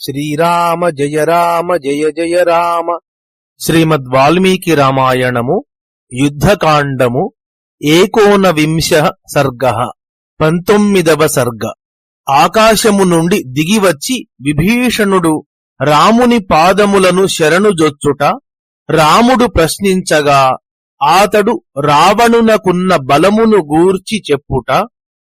శ్రీరామ జయ రామ జయ జయ రామ. శ్రీమద్ వాల్మీకి రామాయణము యుద్ధకాండము ఏకోనవింశ సర్గ పంతొమ్మిదవ సర్గ. ఆకాశము నుండి దిగివచ్చి విభీషణుడు రాముని పాదములను శరణుజొచ్చుట రాముడు ప్రశ్నించగా ఆతడు రావణునకున్న బలమును గూర్చి చెప్పుట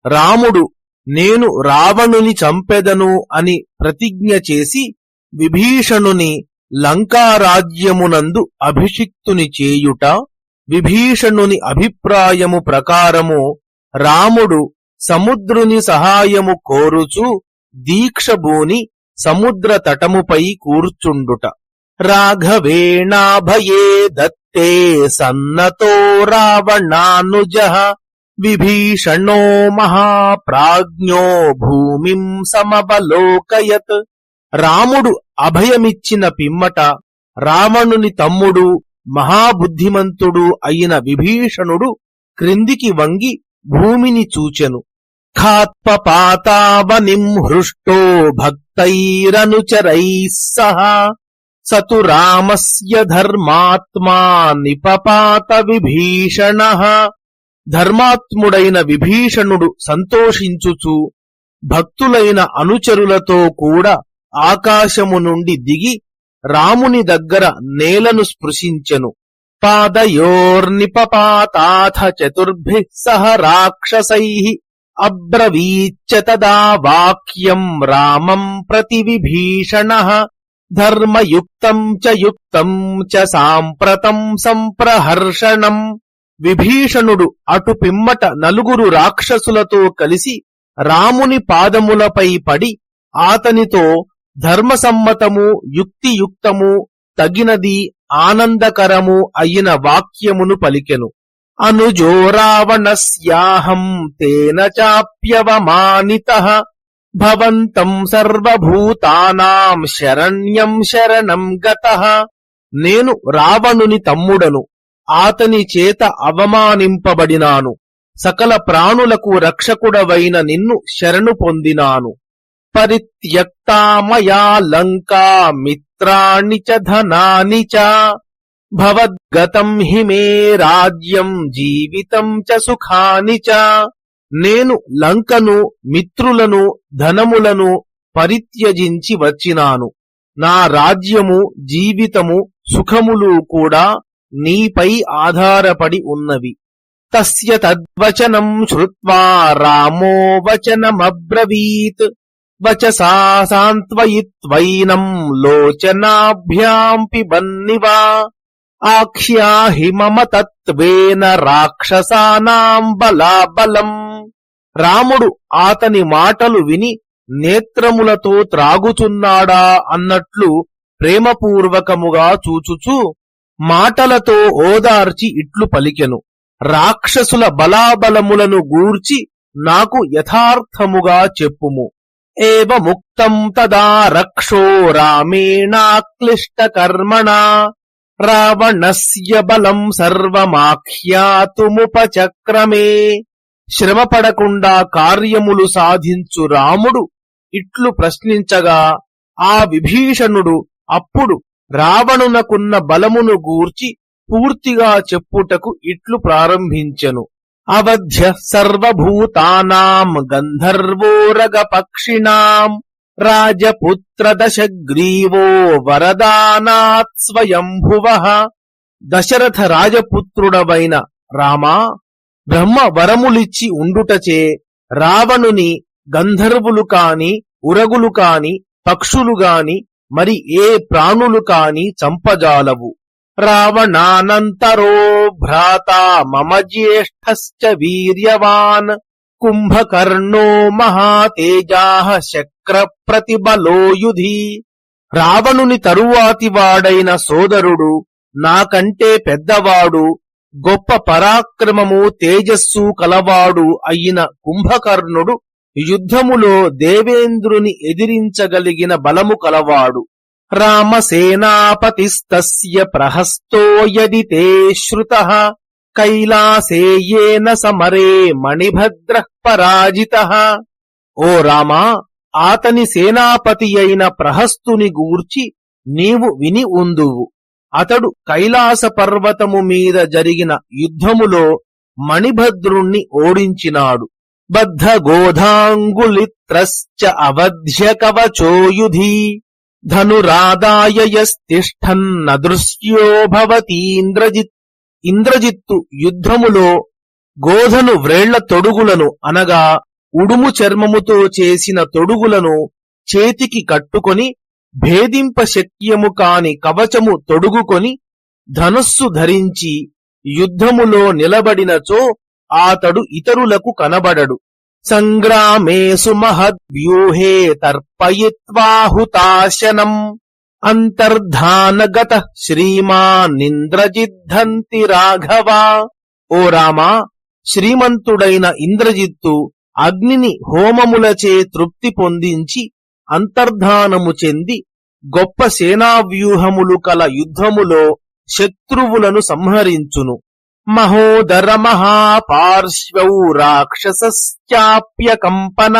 రాముడు నేను రావణుని చంపెదను అని ప్రతిజ్ఞ చేసి విభీషణుని లంకారాజ్యమునందు అభిషిక్తుని చేయుట విభీషణుని అభిప్రాయము ప్రకారము రాముడు సముద్రుని సహాయము కోరుచు దీక్షభూని సముద్ర తటముపై కూర్చుండుట. రాఘవేణాభయే దత్తే సన్నతో రావణానుజ విభీషణో మహాప్రాజ్ఞో భూమిం సమవలోకయత్ రాముడు అభయమిచ్చిన పిమ్మట రావణుని తమ్ముడు మహాబుద్ధిమంతుడు అయిన విభీషణుడు క్రిందికి వంగి భూమిని చూచెను. ఖాత్పపాతావనిం హృష్టో భక్తైరనుచరైः సహా సతు రామస్య ధర్మాత్మా నిపపాత విభీషణ। ధర్మాత్ముడైన విభీషణుడు సంతోషించుచు భక్తులైన అనుచరులతో కూడా ఆకాశము నుండి దిగి రాముని దగ్గర నేలను స్పృశించెను. పాదయోర్నిపపాతాథ చతుర్భి సహ రాక్షసై అబ్రవీచ్చ తదా వాక్యం రామం ప్రతి విభీషణ ధర్మయుక్తం చ యుక్తం చ సాంప్రతం సంప్రహర్షణం విభీషణుడు అటు పిమ్మట నలుగురు రాక్షసులతో కలిసి రాముని పాదములపై పడి ఆతనితో ధర్మసమ్మతము యుక్తియుక్తము తగినది ఆనందకరము అయిన వాక్యమును పలికెను. అనుజో రావణస్యాహం తేన చాప్యవమానిత భవంతం సర్వభూతానాం శరణ్యం శరణం గత. నేను రావణుని తమ్ముడను. ఆతని చేత అవమానింపబడినాను. సకల ప్రాణులకు రక్షకుడవైన నిన్ను శరణు పొందినాను. పరిత్యక్తామయా లంకా మిత్రాణి చ ధనాని చ భవద్గతం హి మే రాజ్యం జీవితం చ సుఖాని చ. నేను లంకను మిత్రులను ధనములను పరిత్యజించి వచ్చినాను. నా రాజ్యము జీవితము సుఖములు కూడా నీపై ఆధారపడి ఉన్నవి. తస్య తద్వచనం శ్రుత్వా రామో వచనమబ్రవీత్. వచసా సాంత్వయిత్వైనం లోచనాభ్యాం పిబన్నివా ఆఖ్యాహి మమ తత్వేన రాక్షసానాం బలాబలం. రాముడు ఆతని మాటలు విని నేత్రములతో త్రాగుచున్నాడా అన్నట్లు ప్రేమపూర్వకముగా చూచుచూ మాటలతో ఓదార్చి ఇట్లు పలికెను. రాక్షసుల బలాబలములను గూర్చి నాకు యథార్థముగా చెప్పుము. ఏవ ముక్తం తదా రక్షో రామేణాక్లిష్టకర్మణా. రావణస్య బలం సర్వమాఖ్యాతుముపచక్రమే. శ్రమపడకుండా కార్యములు సాధించు రాముడు ఇట్లు ప్రశ్నించగా ఆ విభీషణుడు అప్పుడు రావణునకున్న బలమును గూర్చి పూర్తిగా చెప్పుటకు ఇట్లు ప్రారంభించెను. అవధ్య సర్వభూతానాం గంధర్వోరగ పక్షిణాం రాజపుత్ర దశగ్రీవో వరదానాత్ స్వయంభువ. దశరథ రాజపుత్రుడవైన రామా బ్రహ్మ వరములిచ్చి ఉండుటచే రావణుని గంధర్వులు కాని ఉరగులు కాని పక్షులు గాని మరి ఏ ప్రాణులు కాని చంపజాలవు. రావణానంతరో భ్రాత మమ జ్యేష్ఠశ్చ వీర్యవాన్. కుంభకర్ణో మహాతేజా శక్ర ప్రతిబలోయుధి రావణుని తరువాతి వాడైన సోదరుడు నాకంటే పెద్దవాడు గొప్ప పరాక్రమము తేజస్సు కలవాడు అయిన కుంభకర్ణుడు యుద్ధములో దేవేంద్రుని ఎదిరించగలిగిన బలము కలవాడు. రామసేనాపతిస్తస్య ప్రహస్తో యది తే శ్రుత కైలాసేయేన సమరే మణిభద్ర పరాజిత. ఓ రామా ఆతని సేనాపతి అయిన ప్రహస్తుని గూర్చి నీవు విని ఉందువు. అతడు కైలాస పర్వతము మీద జరిగిన యుద్ధములో మణిభద్రుణ్ణి ఓడించినాడు. బద్ధ గోధాంగులిత్రశ్చ అవధ్య కవచోయుధి ధనురాదాయయస్తిష్టన్న దృశ్యో భవతీంద్రజిత్ ఇంద్రజిత్తు యుద్ధములో గోధను వ్రేళ్ళ తొడుగులను అనగా ఉడుము చర్మముతో చేసిన తొడుగులను చేతికి కట్టుకొని భేదింప శక్యము కాని కవచము తొడుగుకొని ధనుస్సు ధరించి యుద్ధములో నిలబడినచో ఆతడు ఇతరులకు కనబడడు. సంగ్రామేసు మహద్వ్యూహే తర్పయిత్వాహుతాశనం. అంతర్ధానగత శ్రీమానింద్రజిద్ధంతి రాఘవా. ఓ రామా శ్రీమంతుడైన ఇంద్రజిత్తు అగ్నిని హోమములచే తృప్తి పొందించి అంతర్ధానము చెంది గొప్ప సేనావ్యూహములు కల యుద్ధములో శత్రువులను సంహరించును. మహోదర మహాపార్శ్వౌ రాక్షసశ్చాప్యకంపన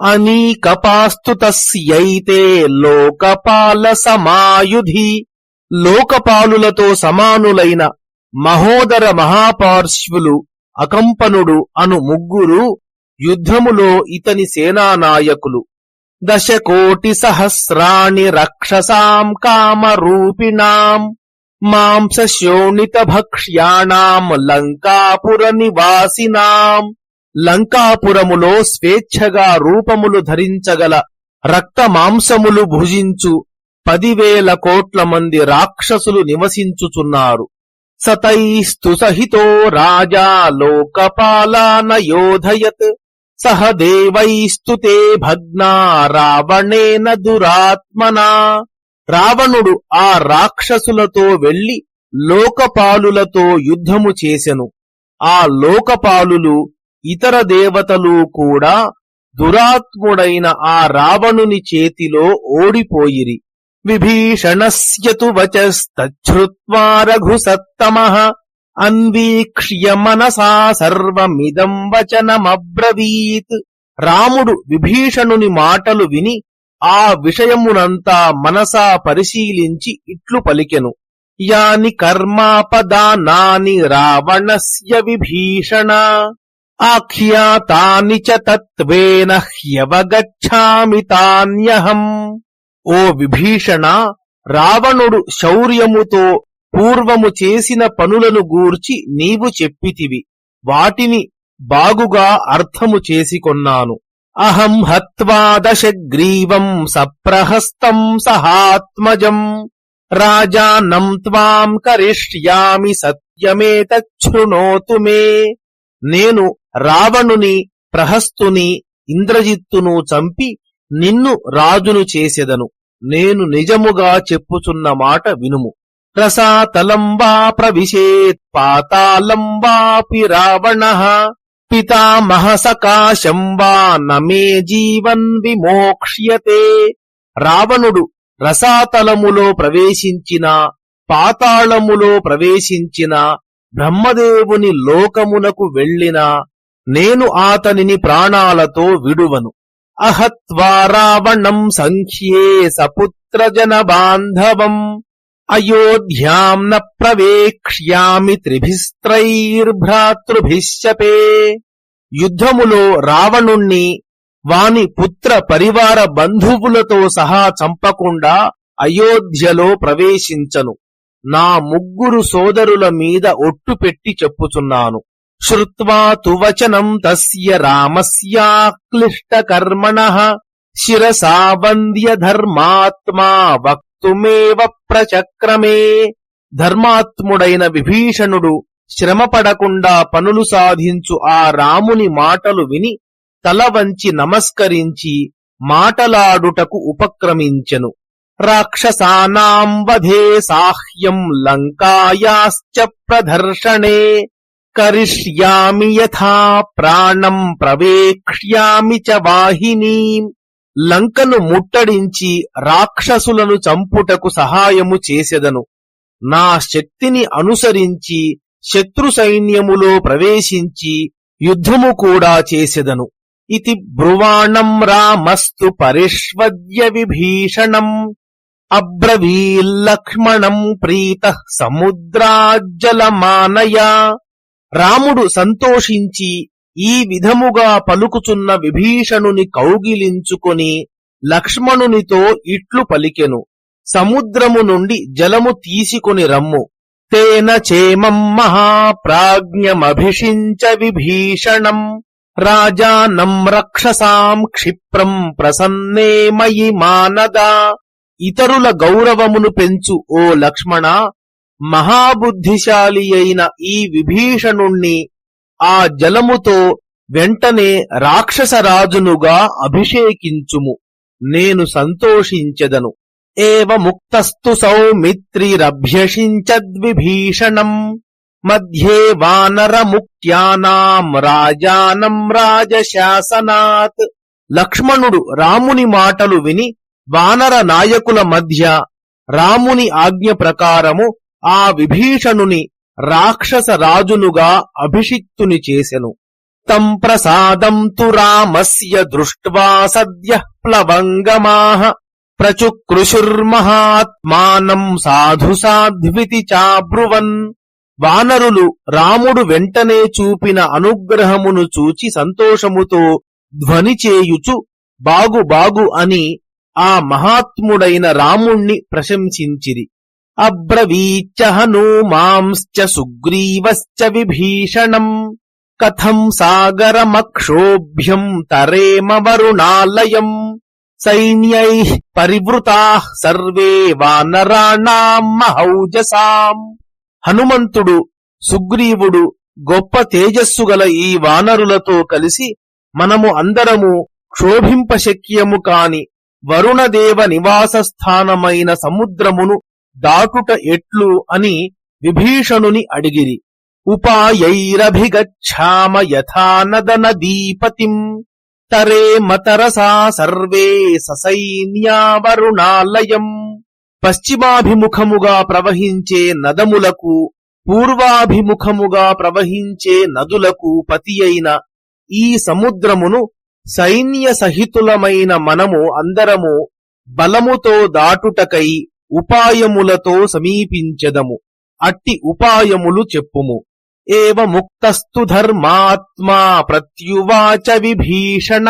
అనీకపాస్తు తస్యైతే లోకపాల సమాయుధి లోకపాలులతో సమానులైన మహోదర మహాపార్శ్వులు అకంపనుడు అను ముగ్గురు యుద్ధములో ఇతని సేనానాయకులు. దశకోటి సహస్రాణి రక్షసాం కామరూపిణాం మాంసశోణిత భక్ష్యాణాం లంకాపుర నివాసినాం లంకాపురములో స్వేచ్ఛగా రూపములు ధరించగల రక్త మాంసములు భుజించు పదివేల కోట్ల మంది రాక్షసులు నివసించుచున్నారు. సతైస్తు సహితో రాజా లోకపాలాన యోధయత్. సహ దేవైస్తు భగ్నా రావణేన దురాత్మనా. రావణుడు ఆ రాక్షసులతో వెళ్ళి లోకపాలులతో యుద్ధము చేసెను. ఆ లోకపాలులు ఇతర దేవతలు కూడా దురాత్ముడైన ఆ రావణుని చేతిలో ఓడిపోయిరి. విభీషణస్యతు వచస్తృత్వా రఘుసత్తమ అన్వీక్ష్య మనసా సర్వమిదం వచనమబ్రవీత్. రాముడు విభీషణుని మాటలు విని ఆ విషయమునంతా మనసా పరిశీలించి ఇట్లు పలికెను. యాని కర్మాపదానాని రావణస్య విభీషణ. ఆఖ్యాతాని చ తత్వేన హ్యవగచ్ఛామి తాన్యహం. ఓ విభీషణ రావణుడు శౌర్యముతో పూర్వము చేసిన పనులను గూర్చి నీవు చెప్పితివి. వాటిని బాగుగా అర్థము చేసికొన్నాను అహం హత్వా దశగ్రీవం సప్రహస్తం సహాత్మజం. రాజానం త్వాం కరిష్యామి సత్యమేతృణోతు మే. నేను రావణుని ప్రహస్తుని ఇంద్రజిత్తును చంపి నిన్ను రాజును చేసెదను. నేను నిజముగా చెప్పుచున్న మాట వినుము. రసాతలం వా ప్రవిశేత్ పాతాళం వాపి రావణ. పితామహ సకాశం వా నమే జీవన్ విమోక్ష్యతే రావణుడు రసాతలములో ప్రవేశించిన పాతాళములో ప్రవేశించిన బ్రహ్మదేవుని లోకమునకు వెళ్ళిన నేను ఆతనిని ప్రాణాలతో విడువను. అహత్వా రావణం సంఖ్యే సపుత్రజన బాంధవం. అయోధ్యాం న ప్రవేక్ష్యామి త్రిభిస్త్రైర్భ్రాతృభిశ్చపే యుద్ధములో రావణుణ్ణి వాని పుత్ర పరివార బంధువులతో సహా చంపకుండా అయోధ్యలో ప్రవేశించను. నా ముగ్గురు సోదరుల మీద ఒట్టు పెట్టి చెప్పుచున్నాను. శ్రుత్వా తువచనం తస్య రామస్యాక్లిష్టకర్మణ. కర్మణ శిరసా వంద్య ధర్మాత్మా తుమేవ ప్రచక్రమే. ధర్మాత్ముడైన విభీషణుడు శ్రమపడకుండా పనులు సాధించు ఆ రాముని మాటలు విని తల వంచి నమస్కరించి మాటలాడుటకు ఉపక్రమించెను. రాక్షసానాం వధే సాహ్యం లంకాయాశ్చ ప్రదర్శనే. కరిష్యామి యథా ప్రాణం ప్రవేక్ష్యామి చ వాహినీం. లంకను ముట్టడించి రాక్షసులను చంపుటకు సహాయము చేసెదను. నా శక్తిని అనుసరించి శత్రు సైన్యములో ప్రవేశించి యుద్ధము కూడా చేసెదను. ఇది బ్రువాణం రామస్తు పరిష్వద్య విభీషణం అబ్రవీల్లక్ష్మణం ప్రీత సముద్రాజ్జలమానయా. రాముడు సంతోషించి ఈ విధముగా పలుకుచున్న విభీషణుని కౌగిలించుకొని లక్ష్మణునితో ఇట్లు పలికెను. సముద్రము నుండి జలము తీసుకొని రమ్ము. తేన చేమం మహాప్రాజ్ఞమభిషించ విభీషణం. రాజానం రక్షసాం క్షిప్రం ప్రసన్నే మయి మానదా. ఇతరుల గౌరవమును పెంచు ఓ లక్ష్మణ. మహాబుద్ధిశాలి అయిన ఈ విభీషణుణ్ణి ఆ జలముతో వెంటనే రాక్షసరాజునుగా అభిషేకించుము. నేను సంతోషించెదను. ఏవ ముక్తస్తు సౌమిత్రిరభ్యషించద్విభీషణం మధ్యే వానరముక్త్యానాం రాజానం రాజశాసనాత్. లక్ష్మణుడు రాముని మాటలు విని వానర నాయకుల మధ్య రాముని ఆజ్ఞ ప్రకారము ఆ విభీషణుని రాక్షస రాజునుగా అభిషిక్తుని చేసెను. తం ప్రసాదం తు రామస్య దృష్ట్వా సద్య ప్లవంగమాహ ప్రచుకృషుర్మహాత్మానం సాధు సాధ్వితి చాబ్రువన్. వానరులు రాముడు వెంటనే చూపిన అనుగ్రహమును చూచి సంతోషముతో ధ్వని చేయుచు బాగు బాగు అని ఆ మహాత్ముడైన రాముణ్ణి ప్రశంసించిరి. అబ్రవీచ్చ హనూమాంశ్చ సుగ్రీవశ్చ విభీషణం కథం సాగరమక్షోభ్యం తరేమ వరుణాలయం సైన్యై పరివృతా సర్వే వానరాణాం మహౌజసాం. హనుమంతుడు సుగ్రీవుడు గొప్ప తేజస్సు గల ఈ వానరులతో కలిసి మనము అందరము క్షోభింపశక్యము కాని వరుణదేవ నివాస స్థానమైన సముద్రమును దాటుట ఎట్లు అని విభీషణుని అడిగిరి. ఉపాయైరభిగచ్చామ యథానదన దీపతిం తరే మతరసా సర్వే ససైన్యావరుణాలయం. పశ్చిమాభిముఖముగా ప్రవహించే నదములకు పూర్వాభిముఖముగా ప్రవహించే నదులకు పతి అయిన ఈ సముద్రమును సైన్య సహితులమైన మనము అందరము బలముతో దాటుటకై ఉపాయములతో సమీపించెదము. అట్టి ఉపాయములు చెప్పుము. ఏవ ముక్తస్తు ధర్మాత్మా ప్రత్యువాచ విభీషణ.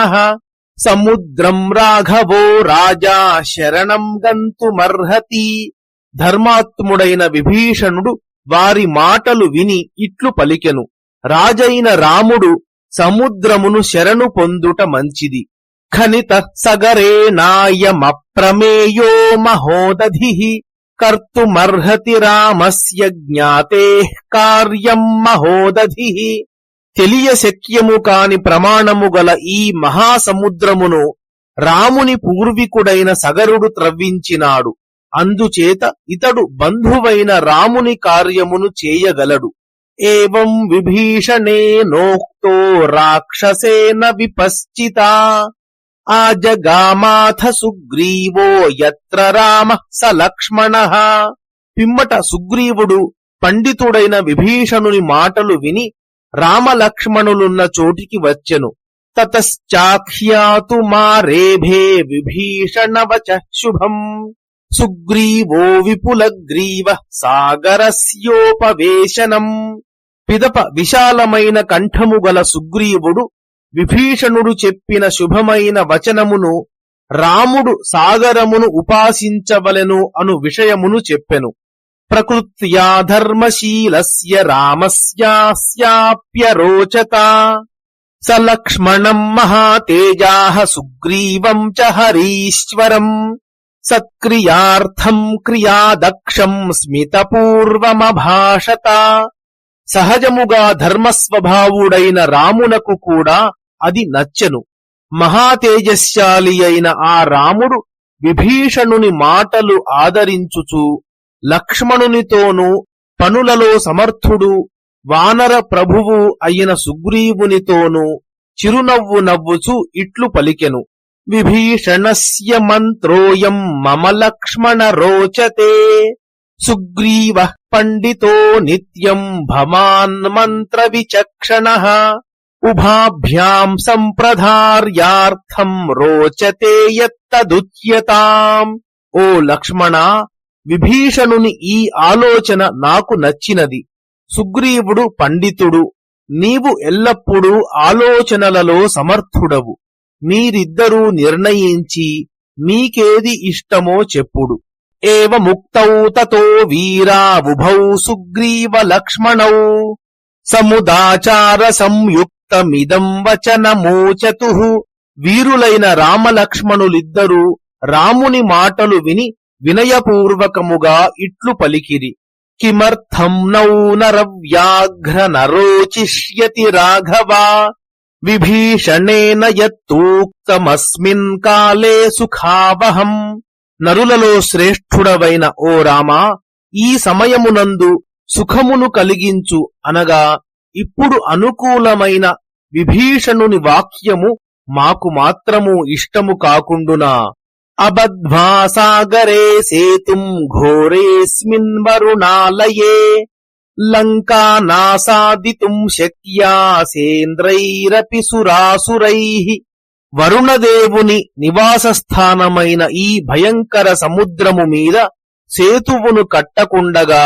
సముద్రం రాఘవో రాజా శరణం గంతుమర్హతి ధర్మాత్ముడైన విభీషణుడు వారి మాటలు విని ఇట్లు పలికెను. రాజైన రాముడు సముద్రమును శరణు పొందుట మంచిది. ఖనిత సగరేణాయమప్రమేయో మహోదధి కర్తుమర్హతి రామస్య జ్ఞాతే కార్యం మహోదధి తెలియశక్యము కాని ప్రమాణము గల ఈ మహాసముద్రమును రాముని పూర్వీకుడైన సగరుడు త్రవ్వించినాడు. అందుచేత ఇతడు బంధువైన రాముని కార్యమును చేయగలడు. ఏం విభీషణే నోక్తో రాక్షసేన విపశ్చిత ఆజగామాథ సుగ్రీవో యత్ర రామ స లక్ష్మణ. పిమ్మట సుగ్రీవుడు పండితుడైన విభీషణుని మాటలు విని రామలక్ష్మణులున్న చోటికి వచ్చెను. తతశ్చాఖ్యాతు మారేభే విభీషణవచ శుభం. సుగ్రీవో విపులగ్రీవ సాగరస్యోపవేశనం. పిదప విశాలమైన కంఠము గల సుగ్రీవుడు విభీషణుడు చెప్పిన శుభమైన వచనమును రాముడు సాగరమును ఉపాసించవలెను అను విషయమును చెప్పెను. ప్రకృత్యా ధర్మశీలస్య స లక్ష్మణం మహాతేజా సుగ్రీవం చ హరీశ్వరం. సత్క్రియార్థం క్రియాదక్షం స్మితపూర్వమభాషత. సహజముగా ధర్మస్వభావుడైన రామునకు కూడా అది నచ్చెను. మహాతేజశాలి అయిన ఆ రాముడు విభీషణుని మాటలు ఆదరించుచు లక్ష్మణునితోనూ పనులలో సమర్థుడు వానర ప్రభువు అయిన సుగ్రీవునితోనూ చిరునవ్వు నవ్వుచు ఇట్లు పలికెను. విభీషణస్య మంత్రోయం మమ లక్ష్మణ రోచతే. సుగ్రీవ పండితో నిత్యం భమాన్ మంత్ర విచక్షణ ఉభాభ్యాం సంప్రధార్యార్థం రోచతే యత్తదుచ్యతాం. ఓ లక్ష్మణ విభీషణుని ఈ ఆలోచన నాకు నచ్చినది. సుగ్రీవుడు పండితుడు నీవు ఎల్లప్పుడూ ఆలోచనలలో సమర్థుడవు. మీరిద్దరూ నిర్ణయించి మీకేది ఇష్టమో చెప్పుడు. ఏవ ముక్తౌ తతో వీరావుభౌ సుగ్రీవ లక్ష్మణౌ. సముదాచార సంయుక్తమిదం వచనమోచతు. వీరులైన రామలక్ష్మణులిద్దరూ రాముని మాటలు విని వినయపూర్వకముగా ఇట్లు పలికిరి. కిమర్థం నౌ నరవ్యాఘ్ర నరోచిష్యతి రాఘవా. విభీషణేన యత్తూక్తమస్మిన్ కాలే సుఖావహం. నరులలో శ్రేష్ఠుడవైన ఓ రామా ఈ సమయమునందు సుఖమును కలిగించు అనగా ఇప్పుడు అనుకూలమైన విభీషణుని వాక్యము మాకు మాత్రము ఇష్టము కాకుండునా. అబద్ధ్వాసాగరే సేతుం ఘోరేస్మిన్ వరుణాలయే. లంకా నాసాదితుం శక్యా సేంద్రైరపి వరుణదేవుని నివాసస్థానమైన ఈ భయంకర సముద్రము మీద సేతువును కట్టకుండగా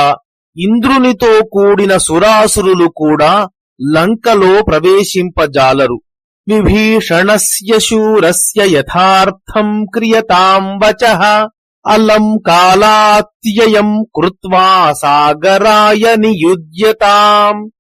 ఇంద్రునితో కూడిన సురాసురులు కూడా లంకలో ప్రవేశింపజాలరు. విభీషణస్య శూరస్య యథార్థం క్రియతాం వచ. అలం కాలాత్యయం కృత్వా సాగరాయ నియుజ్యతాం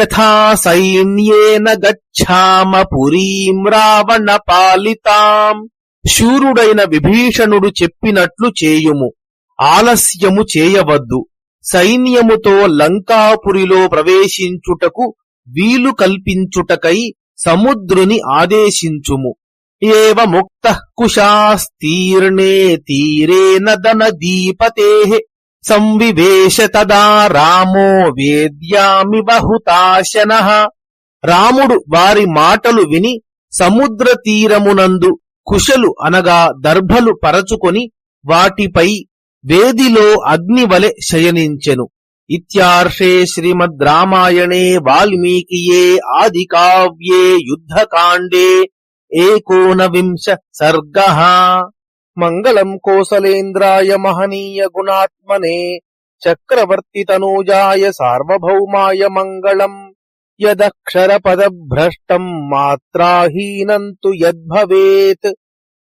యథా సైన్యేన గచ్ఛామ పురీం రావణ పాలితాం. శూరుడైన విభీషణుడు చెప్పినట్లు చేయుము. ఆలస్యము చేయవద్దు. సైన్యముతో లంకాపురిలో ప్రవేశించుటకు వీలు కల్పించుటకై సముద్రుని ఆదేశించుము. ఏవ ముక్త కుశాస్తీర్ణే తీరే నదన దీపతే. సంవివేశ తదా రామో వేద్యామి బహుతాశన. రాముడు వారి మాటలు విని సముద్ర తీరమునందు కుశలు అనగా దర్భలు పరచుకొని వాటిపై వేదిలో అగ్నివలె శయనించెను. ఇత్యార్షే శ్రీమద్ రామాయణే వాల్మీకియే ఆది కావ్యే యుద్ధకాండే ఏకోనవింశ సర్గ. మంగళం కోసలేంద్రాయ మహనీయ గుణాత్మనే చక్రవర్తి తనూజాయ సార్వభౌమాయ మంగళం. యదక్షర పదభ్రష్టం మాత్రాహీనంతు యద్భవేత్.